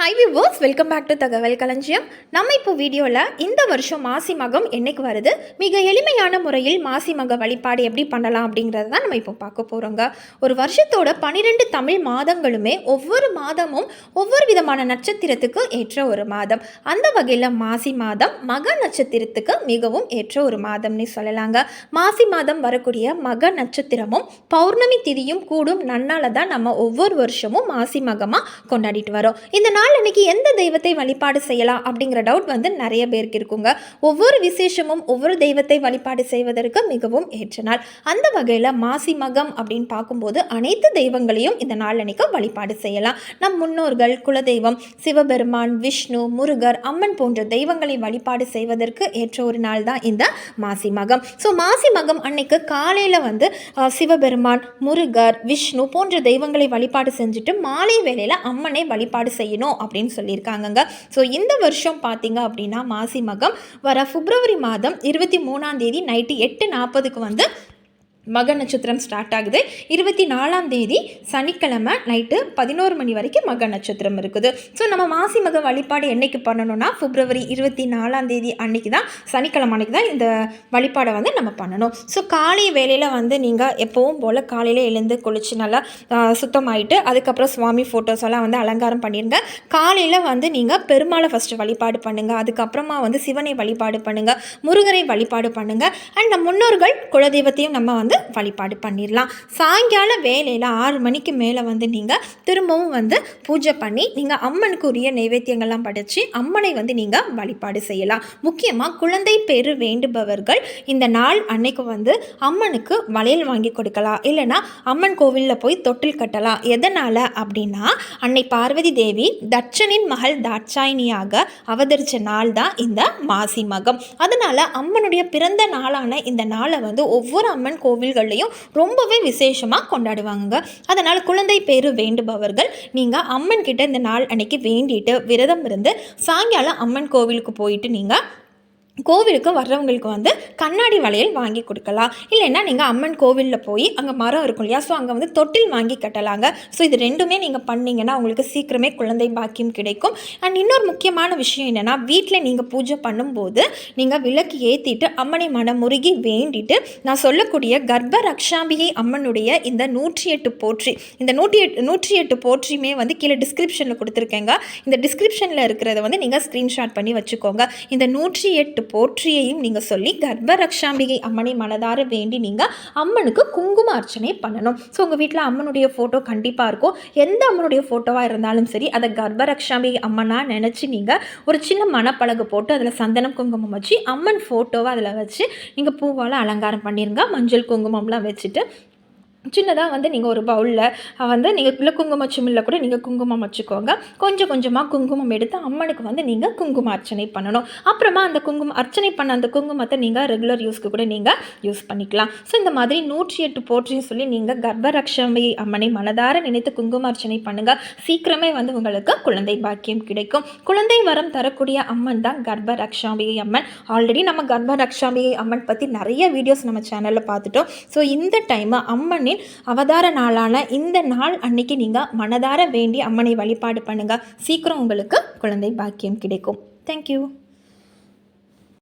Hi viewers welcome back to தகவல் களஞ்சியம் நம்ம இப்போ வீடியோவில் இந்த வருஷம் மாசி மகம் என்னைக்கு வருது? மிக எளிமையான முறையில் மாசி மக வழிபாடு எப்படி பண்ணலாம் அப்படிங்கிறத தான் நம்ம இப்போ பார்க்க போகிறோங்க ஒரு வருஷத்தோட பன்னிரெண்டு தமிழ் மாதங்களுமே ஒவ்வொரு மாதமும் ஒவ்வொரு விதமான நட்சத்திரத்துக்கு ஏற்ற ஒரு மாதம். அந்த வகையில் மாசி மாதம் மக நட்சத்திரத்துக்கு மிகவும் ஏற்ற ஒரு மாதம்னு சொல்லலாங்க. மாசி மாதம் வரக்கூடிய மக நட்சத்திரமும் பௌர்ணமி திதியும் கூடும் நன்னால தான் நம்ம ஒவ்வொரு வருஷமும் மாசி மகமாக கொண்டாடிட்டு வரோம். இந்த நாள் அன்னைக்கு எந்த தெய்வத்தை வழிபாடு செய்யலாம் அப்படிங்கிற டவுட் வந்து நிறைய பேருக்கு இருக்குங்க. ஒவ்வொரு விசேஷமும் ஒவ்வொரு தெய்வத்தை வழிபாடு செய்வதற்கு மிகவும் ஏற்ற நாள். அந்த வகையில் மாசி மகம் அப்படின்னு பார்க்கும்போது அனைத்து தெய்வங்களையும் இந்த நாள் அன்னைக்கு வழிபாடு செய்யலாம். நம் முன்னோர்கள் குலதெய்வம் சிவபெருமான் விஷ்ணு முருகர் அம்மன் போன்ற தெய்வங்களை வழிபாடு செய்வதற்கு ஏற்ற ஒரு நாள் தான் இந்த மாசி மகம். ஸோ மாசி மகம் அன்னைக்கு காலையில் வந்து சிவபெருமான் முருகர் விஷ்ணு போன்ற தெய்வங்களை வழிபாடு செஞ்சுட்டு மாலை வேளையில் அம்மனை வழிபாடு செய்யணும். அப்படின்னு சொல்லியிருக்காங்கங்க. ஸோ இந்த வருஷம் பார்த்தீங்க அப்படின்னா மாசி மகம் வர பிப்ரவரி மாதம் இருபத்தி மூணாம் தேதி நைட்டு எட்டு நாற்பதுக்கு வந்து மக நட்சத்திரம் ஸ்டார்ட் ஆகுது. இருபத்தி நாலாம் தேதி சனிக்கிழமை நைட்டு பதினோரு மணி வரைக்கும் மக நட்சத்திரம் இருக்குது. ஸோ நம்ம மாசி மக வழிபாடு என்றைக்கு பண்ணணும்னா பிப்ரவரி இருபத்தி நாலாம் தேதி அன்னைக்கு தான் சனிக்கிழமை அன்னைக்கு தான் இந்த வழிபாடை வந்து நம்ம பண்ணணும். ஸோ காலை வேலையில் வந்து நீங்கள் எப்போவும் போல் காலையில் எழுந்து குளித்து நல்லா சுத்தமாயிட்டு அதுக்கப்புறம் சுவாமி ஃபோட்டோஸ் எல்லாம் வந்து அலங்காரம் பண்ணிடுங்க காலையில் வந்து நீங்கள் பெருமாளை ஃபஸ்ட்டு வழிபாடு பண்ணுங்கள் அதுக்கப்புறமா வந்து சிவனை வழிபாடு பண்ணுங்கள் முருகரை வழிபாடு பண்ணுங்கள் அண்ட் நம் முன்னோர்கள் குலதெய்வத்தையும் நம்ம வந்து வழிபாடு பண்ணிடலாம் சாயங்கால வேலையில் ஆறு மணிக்கு மேலே வந்து நீங்கள் திரும்பவும் வந்து பூஜை பண்ணி நீங்கள் அம்மனுக்கு உரிய நைவேத்தியங்கள்லாம் படைச்சு அம்மனை வந்து நீங்கள் வழிபாடு செய்யலாம். முக்கியமாக குழந்தை பெரு வேண்டுபவர்கள் இந்த நாள் அன்னைக்கு வந்து அம்மனுக்கு வளையல் வாங்கி கொடுக்கலாம். இல்லைன்னா அம்மன் கோவிலில் போய் தொட்டில் கட்டலாம். எதனால் அப்படின்னா அன்னை பார்வதி தேவி தட்சனின் மகள் தாட்சாயினியாக அவதரித்த நாள் தான் இந்த மாசி மகம். அதனால் அம்மனுடைய பிறந்த நாளான இந்த நாளை வந்து ஒவ்வொரு அம்மன் கோவில் கோவில்கள்லையும் ரொம்பவே விசேஷமாக கொண்டாடுவாங்க அதனால் குழந்தை பேரு வேண்டுபவர்கள் நீங்கள் அம்மன் கிட்ட இந்த நாள் அன்னைக்கு வேண்டிட்டு விரதம் இருந்து சாயங்காலம் அம்மன் கோவிலுக்கு போயிட்டு நீங்கள் கோவிலுக்கு வர்றவங்களுக்கு வந்து கண்ணாடி வளையல் வாங்கி கொடுக்கலாம். இல்லைன்னா நீங்கள் அம்மன் கோவிலில் போய் அங்கே மரம் இருக்கும் இல்லையா? ஸோ அங்கே வந்து தொட்டில் வாங்கி கட்டலாங்க. ஸோ இது ரெண்டுமே நீங்கள் பண்ணீங்கன்னா உங்களுக்கு சீக்கிரமே குழந்தை பாக்கியம் கிடைக்கும். அண்ட் இன்னொரு முக்கியமான விஷயம் என்னென்னா வீட்டில் நீங்கள் பூஜை பண்ணும்போது நீங்கள் விளக்கு ஏற்றிட்டு அம்மனை மனமுருகி வேண்டிட்டு நான் சொல்லக்கூடிய கர்ப்ப ரக்ஷாம்பிகை அம்மனுடைய இந்த நூற்றி எட்டு போற்றி இந்த நூற்றி எட்டு நூற்றி எட்டு போற்றியுமே வந்து கீழே டிஸ்கிரிப்ஷனில் கொடுத்துருக்கேங்க. இந்த டிஸ்கிரிப்ஷனில் இருக்கிறத வந்து நீங்கள் ஸ்க்ரீன்ஷாட் பண்ணி வச்சுக்கோங்க. இந்த நூற்றி எட்டு போற்றியையும் நீங்கள் சொல்லி கர்ப்ப ரக்ஷாம்பிகை அம்மனை மனதார வேண்டி நீங்கள் அம்மனுக்கு குங்கும அர்ச்சனை பண்ணணும். ஸோ உங்கள் வீட்டில் அம்மனுடைய ஃபோட்டோ கண்டிப்பாக இருக்கும். எந்த அம்மனுடைய ஃபோட்டோவாக இருந்தாலும் சரி அதை கர்ப்ப ரக்ஷாம்பிகை அம்மனாக நினச்சி நீங்கள் ஒரு சின்ன மணப்பலகை போட்டு அதில் சந்தனம் குங்குமம் வச்சு அம்மன் ஃபோட்டோவை அதில் வச்சு நீங்கள் பூவால் அலங்காரம் பண்ணிடுங்க மஞ்சள் குங்குமம்லாம் வச்சுட்டு சின்னதாக வந்து நீங்கள் ஒரு பவுலில் வந்து நீங்கள் இல்லை குங்குமம் சிம்மில் கூட நீங்கள் குங்குமம் வச்சுக்கோங்க. கொஞ்சம் கொஞ்சமாக குங்குமம் எடுத்து அம்மனுக்கு வந்து நீங்கள் குங்கும அர்ச்சனை பண்ணணும். அப்புறமா அந்த குங்குமம் அர்ச்சனை பண்ண அந்த குங்குமத்தை நீங்கள் ரெகுலர் யூஸ்க்கு கூட நீங்கள் யூஸ் பண்ணிக்கலாம். ஸோ இந்த மாதிரி நூற்றி எட்டு போற்றின்னு சொல்லி நீங்கள் கர்ப்பரக்ஷமி அம்மனை மனதார நினைத்து குங்கும அர்ச்சனை பண்ணுங்கள் சீக்கிரமே வந்து உங்களுக்கு குழந்தை பாக்கியம் கிடைக்கும். குழந்தை வரம் தரக்கூடிய அம்மன் தான் கர்ப்பரக்ஷாம்பிகை அம்மன். ஆல்ரெடி நம்ம கர்ப்பரக்ஷாம்பிகை அம்மன் பற்றி நிறைய வீடியோஸ் நம்ம சேனலில் பார்த்துட்டோம். ஸோ இந்த டைம் அம்மனின் அவதார நாளான இந்த நாள் அன்னைக்கு நீங்கள் மனதார வேண்டி அம்மனை வழிபாடு பண்ணுங்கள் சீக்கிரம் உங்களுக்கு குழந்தை பாக்கியம் கிடைக்கும். தேங்க்யூ